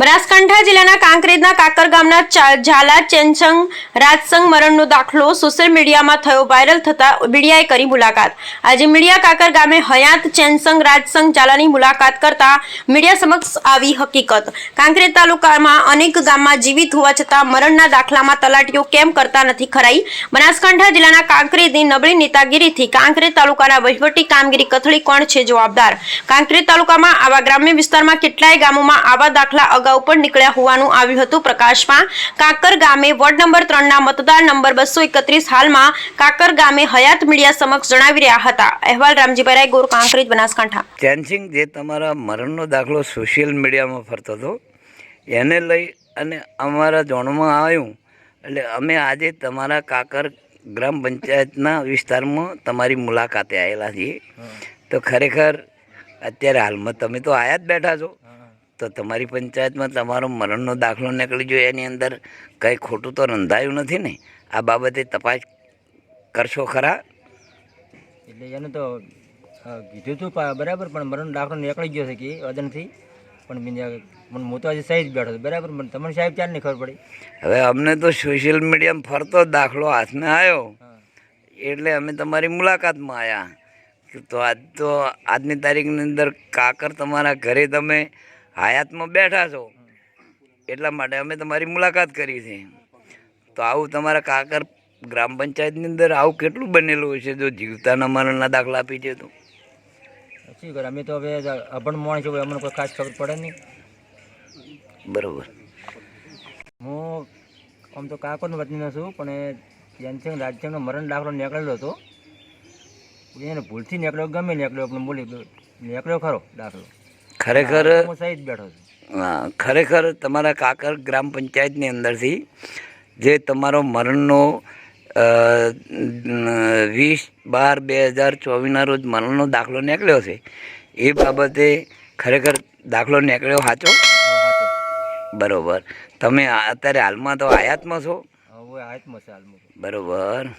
બનાસકાંઠા જિલ્લાના કાંકરેજના કાકર ગામના ઝાલા ચેનસંગ રાજસંગ મરણનો દાખલો સોશિયલ મીડિયામાં થયો વાયરલ થતા મીડિયાએ કરી મુલાકાત. આજે મીડિયા કાકર ગામે હયાત ચેનસંગ રાજસંગ ઝાલાની મુલાકાત કરતા મીડિયા સમક્ષ આવી હકીકત. કાંકરેજ તાલુકામાં અનેક ગામમાં જીવિત હોવા છતાં મરણના દાખલામાં તલાટીઓ કેમ કરતા નથી ખરાઈ? બનાસકાંઠા જિલ્લાના કાંકરેજની નબળી નેતાગીરીથી કાંકરેજ તાલુકાના વહીવટી કામગીરી કથળી કોણ છે જવાબદાર? કાંકરેજ તાલુકામાં આવા ગ્રામ્ય વિસ્તારમાં કેટલાય ગામોમાં આવા દાખલા અગાઉ પણ નીકળ્યા હોવાનું આવ્યું હતું પ્રકાશમાં. કાકર ગામે વોર્ડ નંબર ત્રણના મતદાર નંબર બસો એકત્રીસ હાલમાં કાકર ગામે હયાત મીડિયા સમક્ષ જણાવી રહ્યા હતા. અહેવાલ રામજીભાઈ રાય ગોર કાંકરેજ બનાસકાંઠા. ચેનસિંગ જે તમારા મરણનો દાખલો સોશિયલ મીડિયામાં ફરતો હતો એને લઈ અને અમારા જોણમાં આવ્યું એટલે અમે આજે તમારા કાકર ગ્રામ પંચાયતના વિસ્તારમાં તમારી મુલાકાતે આવેલા છીએ. તો ખરેખર અત્યારે હાલમાં તમે તો આયા જ બેઠા છો. તો તમારી પંચાયતમાં તમારો મરણનો દાખલો નીકળી જોઈએ એની અંદર કંઈ ખોટું તો રંધાયું નથી ને? આ બાબતે તપાસ કરશો ખરા? એટલે એને તો કીધું હતું બરાબર પણ મરણ દાખલો નીકળી ગયો છે કે વજનથી પણ બીજા મને હું તો આજે સહી જ બેઠો હતો બરાબર? પણ તમને સાહેબ ક્યારે ખબર પડી? હવે અમને તો સોશિયલ મીડિયામાં ફરતો દાખલો હાથમાં આવ્યો. એટલે અમે તમારી મુલાકાતમાં આવ્યા તો આજ તો આજની તારીખની અંદર કાકર તમારા ઘરે તમે હયાતમાં બેઠા છો. એટલા માટે અમે તમારી મુલાકાત કરી છે. તો આવું તમારા કાકર ગ્રામ પંચાયતની અંદર આવું કેટલું બનેલું હશે જો જીવતાના મરણના દાખલા આપી છે તો. શું કરે? અમે તો હવે અભણ માણસ હોય અમને કોઈ ખાસ ખબર પડે નહીં. બરાબર. હું આમ તો કાકોનો વતનીનો છું પણ એ જનસિંહ રાજસિંહનો મરણ દાખલો નીકળેલો હતો એને ભૂલથી નીકળ્યો ગમે નીકળ્યો પણ બોલી નીકળ્યો ખરો દાખલો. ખરેખર હું સહી બેઠો છું. હા, ખરેખર તમારા કાકર ગ્રામ પંચાયતની અંદરથી જે તમારો મરણનો વીસ બાર બે હજાર ચોવીસના રોજ મરણનો દાખલો નીકળ્યો છે એ બાબતે ખરેખર દાખલો નીકળ્યો સાચો? બરોબર. તમે અત્યારે હાલમાં તો આયાતમાં છો? બરોબર.